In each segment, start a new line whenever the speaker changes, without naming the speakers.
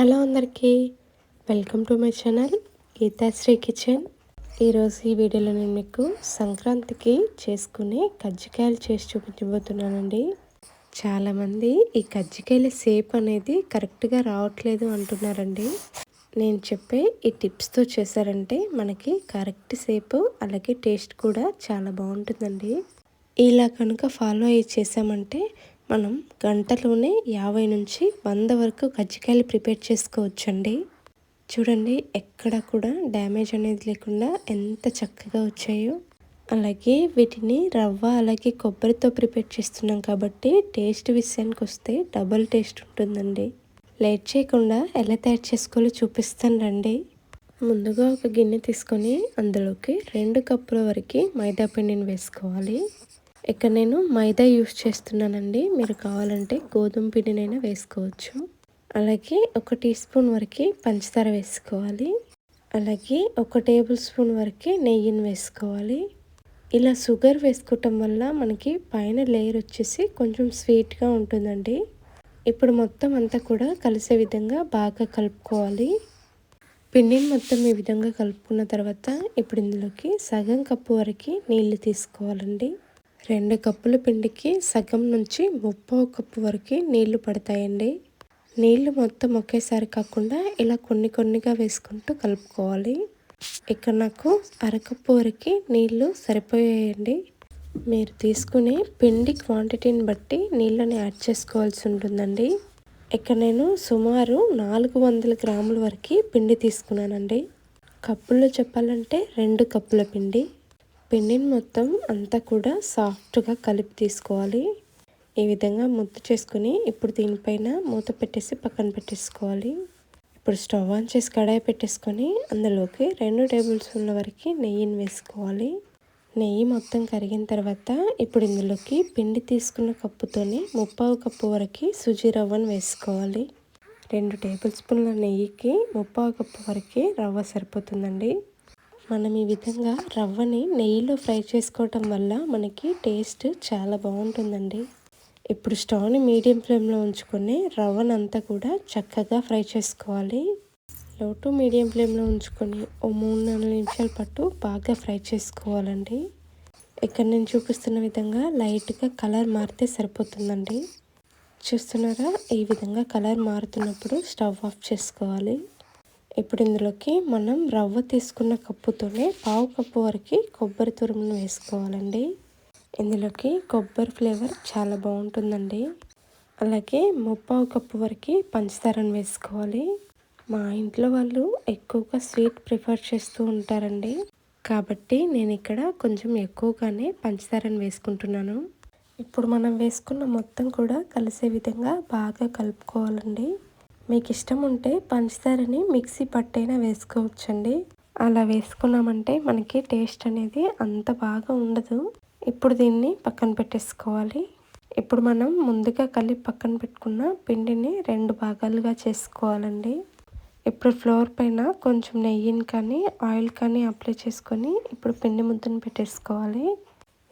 Hello అందరికీ welcome to my channel Geethasri kitchen. ఈరోజు ఈ వీడియోలో నేను మీకు సంక్రాంతికి చేసుకునే కజ్జికాయలు చేసి చూపించబోతున్నానండి. చాలామంది ఈ కజ్జికాయల సేప్ అనేది కరెక్ట్గా రావట్లేదు అంటున్నారండి. నేను చెప్పే ఈ టిప్స్తో చేశారంటే మనకి కరెక్ట్ సేపు అలాగే టేస్ట్ కూడా చాలా బాగుంటుందండి. ఇలా కనుక ఫాలో అయ్యి చేసామంటే మనం గంటలోనే యాభై నుంచి వంద వరకు కజ్జికాయలు ప్రిపేర్ చేసుకోవచ్చండి. చూడండి ఎక్కడ కూడా డ్యామేజ్ అనేది లేకుండా ఎంత చక్కగా వచ్చాయో. అలాగే వీటిని రవ్వ అలాగే కొబ్బరితో ప్రిపేర్ చేస్తున్నాం కాబట్టి టేస్ట్ విషయానికి వస్తే డబుల్ టేస్ట్ ఉంటుందండి. లేట్ చేయకుండా ఎలా తయారు చేసుకోవాలో చూపిస్తాను రండి. ముందుగా ఒక గిన్నె తీసుకొని అందులోకి రెండు కప్పుల వరకు మైదా పిండిని వేసుకోవాలి. ఇక్కడ నేను మైదా యూస్ చేస్తున్నానండి. మీరు కావాలంటే గోధుమ పిండినైనా వేసుకోవచ్చు. అలాగే ఒక టీ స్పూన్ వరకు పంచదార వేసుకోవాలి. అలాగే ఒక టేబుల్ స్పూన్ వరకే నెయ్యిని వేసుకోవాలి. ఇలా షుగర్ వేసుకోవటం వల్ల మనకి పైన లేయర్ వచ్చేసి కొంచెం స్వీట్గా ఉంటుందండి. ఇప్పుడు మొత్తం అంతా కూడా కలిసే విధంగా బాగా కలుపుకోవాలి. పిండిని మొత్తం ఈ విధంగా కలుపుకున్న తర్వాత ఇప్పుడు ఇందులోకి సగం కప్పు వరకు నీళ్ళు తీసుకోవాలండి. రెండు కప్పుల పిండికి సగం నుంచి ముప్పో కప్పు వరకు నీళ్ళు పడతాయండి. నీళ్ళు మొత్తం ఒకేసారి కాకుండా ఇలా కొన్ని కొన్నిగా వేసుకుంటూ కలుపుకోవాలి. ఇక్కడ నాకు అరకప్పు వరకు నీళ్ళు సరిపోయాయండి. మీరు తీసుకునే పిండి క్వాంటిటీని బట్టి నీళ్ళని యాడ్ చేసుకోవాల్సి ఉంటుందండి. ఇక్కడ నేను సుమారు నాలుగు వందల గ్రాముల వరకు పిండి తీసుకున్నానండి. కప్పుల్లో చెప్పాలంటే రెండు కప్పుల పిండి. పిండిని మొత్తం అంతా కూడా సాఫ్ట్గా కలిపి తీసుకోవాలి. ఈ విధంగా ముద్ద చేసుకుని ఇప్పుడు దీనిపైన మూత పెట్టేసి పక్కన పెట్టేసుకోవాలి. ఇప్పుడు స్టవ్ ఆన్ చేసి కడాయి పెట్టేసుకొని అందులోకి రెండు టేబుల్ స్పూన్ల వరకు నెయ్యిని వేసుకోవాలి. నెయ్యి మొత్తం కరిగిన తర్వాత ఇప్పుడు ఇందులోకి పిండి తీసుకున్న కప్పుతోనే ముప్పావు కప్పు వరకు సుజీ రవ్వను వేసుకోవాలి. రెండు టేబుల్ స్పూన్ల నెయ్యికి ముప్పావు కప్పు వరకు రవ్వ సరిపోతుందండి. మనం ఈ విధంగా రవ్వని నెయ్యిలో ఫ్రై చేసుకోవటం వల్ల మనకి టేస్ట్ చాలా బాగుంటుందండి. ఇప్పుడు స్టవ్ని మీడియం ఫ్లేమ్లో ఉంచుకొని రవ్వనంతా కూడా చక్కగా ఫ్రై చేసుకోవాలి. లో టు మీడియం ఫ్లేమ్లో ఉంచుకొని ఓ మూడు నాలుగు నిమిషాల పాటు బాగా ఫ్రై చేసుకోవాలండి. ఇక్కడ నేను చూపిస్తున్న విధంగా లైట్గా కలర్ మారితే సరిపోతుందండి. చూస్తున్నారా? ఈ విధంగా కలర్ మారుతున్నప్పుడు స్టవ్ ఆఫ్ చేసుకోవాలి. ఇప్పుడు ఇందులోకి మనం రవ్వ తీసుకున్న కప్పుతోనే పావు కప్పు వరకు కొబ్బరి తురుమును వేసుకోవాలండి. ఇందులోకి కొబ్బరి ఫ్లేవర్ చాలా బాగుంటుందండి. అలాగే ముప్పావు కప్పు వరకు పంచదారను వేసుకోవాలి. మా ఇంట్లో వాళ్ళు ఎక్కువగా స్వీట్ ప్రిఫర్ చేస్తూ ఉంటారండి. కాబట్టి నేను ఇక్కడ కొంచెం ఎక్కువగానే పంచదారను వేసుకుంటున్నాను. ఇప్పుడు మనం వేసుకున్న మొత్తం కూడా కలిసే విధంగా బాగా కలుపుకోవాలండి. మీకు ఇష్టం ఉంటే పంచదారని మిక్సీ పట్టైనా వేసుకోవచ్చండి. అలా వేసుకున్నామంటే మనకి టేస్ట్ అనేది అంత బాగా ఉండదు. ఇప్పుడు దీన్ని పక్కన పెట్టేసుకోవాలి. ఇప్పుడు మనం ముందుగా కలిపి పక్కన పెట్టుకున్న పిండిని రెండు భాగాలుగా చేసుకోవాలండి. ఇప్పుడు ఫ్లోర్ పైన కొంచెం నెయ్యిని కానీ ఆయిల్ కానీ అప్లై చేసుకొని ఇప్పుడు పిండి ముద్దను పెట్టేసుకోవాలి.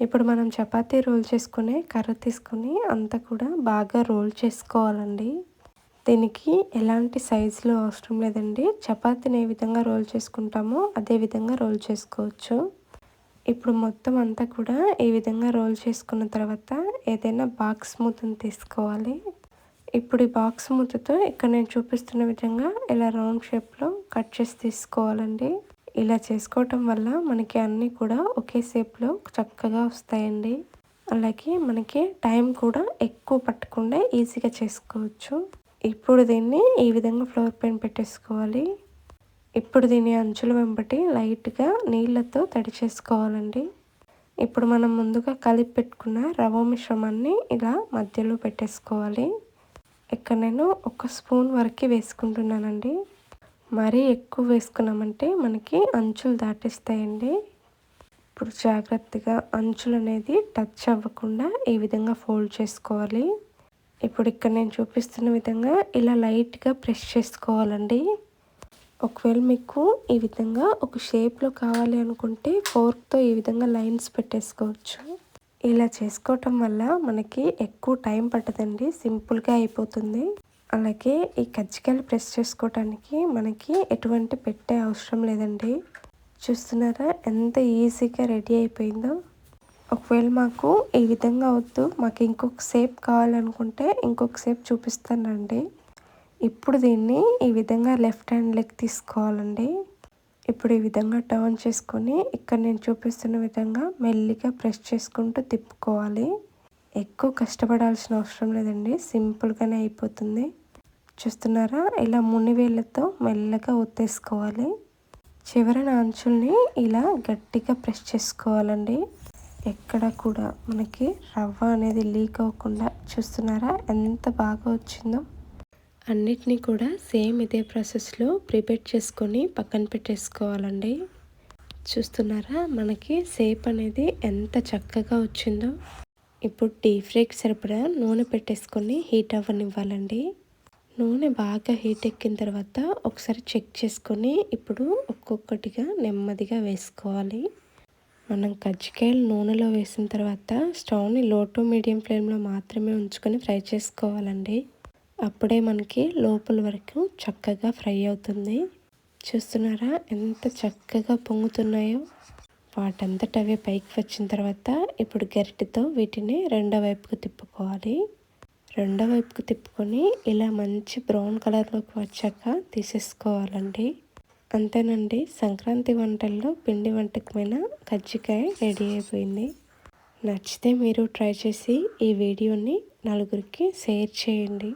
ఇప్పుడు మనం చపాతీ రోల్ చేసుకునే కర్ర తీసుకొని అంతా కూడా బాగా రోల్ చేసుకోవాలండి. దీనికి ఎలాంటి సైజులు అవసరం లేదండి. చపాతీని ఏ విధంగా రోల్ చేసుకుంటామో అదే విధంగా రోల్ చేసుకోవచ్చు. ఇప్పుడు మొత్తం అంతా కూడా ఈ విధంగా రోల్ చేసుకున్న తర్వాత ఏదైనా బాక్స్ మూతను తీసుకోవాలి. ఇప్పుడు ఈ బాక్స్ మూతతో ఇక్కడ నేను చూపిస్తున్న విధంగా ఇలా రౌండ్ షేప్లో కట్ చేసి తీసుకోవాలండి. ఇలా చేసుకోవటం వల్ల మనకి అన్నీ కూడా ఒకే షేప్లో చక్కగా వస్తాయండి. అలాగే మనకి టైం కూడా ఎక్కువ పట్టకుండా ఈజీగా చేసుకోవచ్చు. ఇప్పుడు దీన్ని ఈ విధంగా ఫ్లోర్ పైన పెట్టేసుకోవాలి. ఇప్పుడు దీని అంచుల వెంబటి లైట్గా నీళ్ళతో తడి చేసుకోవాలండి. ఇప్పుడు మనం ముందుగా కలిపి పెట్టుకున్న రవ్వ మిశ్రమాన్ని ఇలా మధ్యలో పెట్టేసుకోవాలి. ఇక్కడ నేను ఒక స్పూన్ వరకు వేసుకుంటున్నానండి. మరీ ఎక్కువ వేసుకున్నామంటే మనకి అంచులు దాటిస్తాయండి. ఇప్పుడు జాగ్రత్తగా అంచులు అనేది టచ్ అవ్వకుండా ఈ విధంగా ఫోల్డ్ చేసుకోవాలి. ఇప్పుడు ఇక్కడ నేను చూపిస్తున్న విధంగా ఇలా లైట్గా ప్రెస్ చేసుకోవాలండి. ఒకవేళ మీకు ఈ విధంగా ఒక షేప్లో కావాలి అనుకుంటే ఫోర్క్తో ఈ విధంగా లైన్స్ పెట్టేసుకోవచ్చు. ఇలా చేసుకోవటం వల్ల మనకి ఎక్కువ టైం పట్టదండి సింపుల్గా అయిపోతుంది. అలాగే ఈ కజ్జికాయలు ప్రెస్ చేసుకోవటానికి మనకి ఎటువంటి పెట్టే అవసరం లేదండి. చూస్తున్నారా ఎంత ఈజీగా రెడీ అయిపోయిందో. ఒకవేళ మాకు ఈ విధంగా వద్దు మాకు ఇంకొక సేప్ కావాలనుకుంటే ఇంకొక సేప్ చూపిస్తానండి. ఇప్పుడు దీన్ని ఈ విధంగా లెఫ్ట్ హ్యాండ్ లెగ్ తీసుకోవాలండి. ఇప్పుడు ఈ విధంగా టర్న్ చేసుకొని ఇక్కడ నేను చూపిస్తున్న విధంగా మెల్లిగా ప్రెస్ చేసుకుంటూ తిప్పుకోవాలి. ఎక్కువ కష్టపడాల్సిన అవసరం లేదండి సింపుల్గానే అయిపోతుంది. చూస్తున్నారా? ఇలా మునివేళ్ళతో మెల్లగా ఒత్తేసుకోవాలి. చివరన అంచుల్ని ఇలా గట్టిగా ప్రెస్ చేసుకోవాలండి. ఎక్కడ కూడా మనకి రవ్వ అనేది లీక్ అవ్వకుండా చూస్తున్నారా? ఎంత బాగా వచ్చిందో. అన్నిటినీ కూడా సేమ్ ఇదే ప్రాసెస్లో ప్రిపేర్ చేసుకొని పక్కన పెట్టేసుకోవాలండి. చూస్తున్నారా? మనకి సేప్ అనేది ఎంత చక్కగా వచ్చిందో. ఇప్పుడు డీప్ ఫ్రైకి సరిపడా నూనె పెట్టేసుకొని హీట్ అవ్వనివ్వాలండి. నూనె బాగా హీట్ ఎక్కిన తర్వాత ఒకసారి చెక్ చేసుకొని ఇప్పుడు ఒక్కొక్కటిగా నెమ్మదిగా వేసుకోవాలి. మనం కజ్జికాయలు నూనెలో వేసిన తర్వాత స్టవ్ని లో టు మీడియం ఫ్లేమ్లో మాత్రమే ఉంచుకొని ఫ్రై చేసుకోవాలండి. అప్పుడే మనకి లోపల వరకు చక్కగా ఫ్రై అవుతుంది. చూస్తున్నారా ఎంత చక్కగా పొంగుతున్నాయో. వాటంతట అవే పైకి వచ్చిన తర్వాత ఇప్పుడు గరిటెతో వీటిని రెండో వైపుకు తిప్పుకోవాలి. రెండో వైపుకు తిప్పుకొని ఇలా మంచి బ్రౌన్ కలర్లోకి వచ్చాక తీసేసుకోవాలండి. అంతేనండి. సంక్రాంతి వంటల్లో పిండి వంటకమైన కజ్జికాయ రెడీ అయిపోయింది. నచ్చితే మీరు ట్రై చేసి ఈ వీడియోని నలుగురికి షేర్ చేయండి.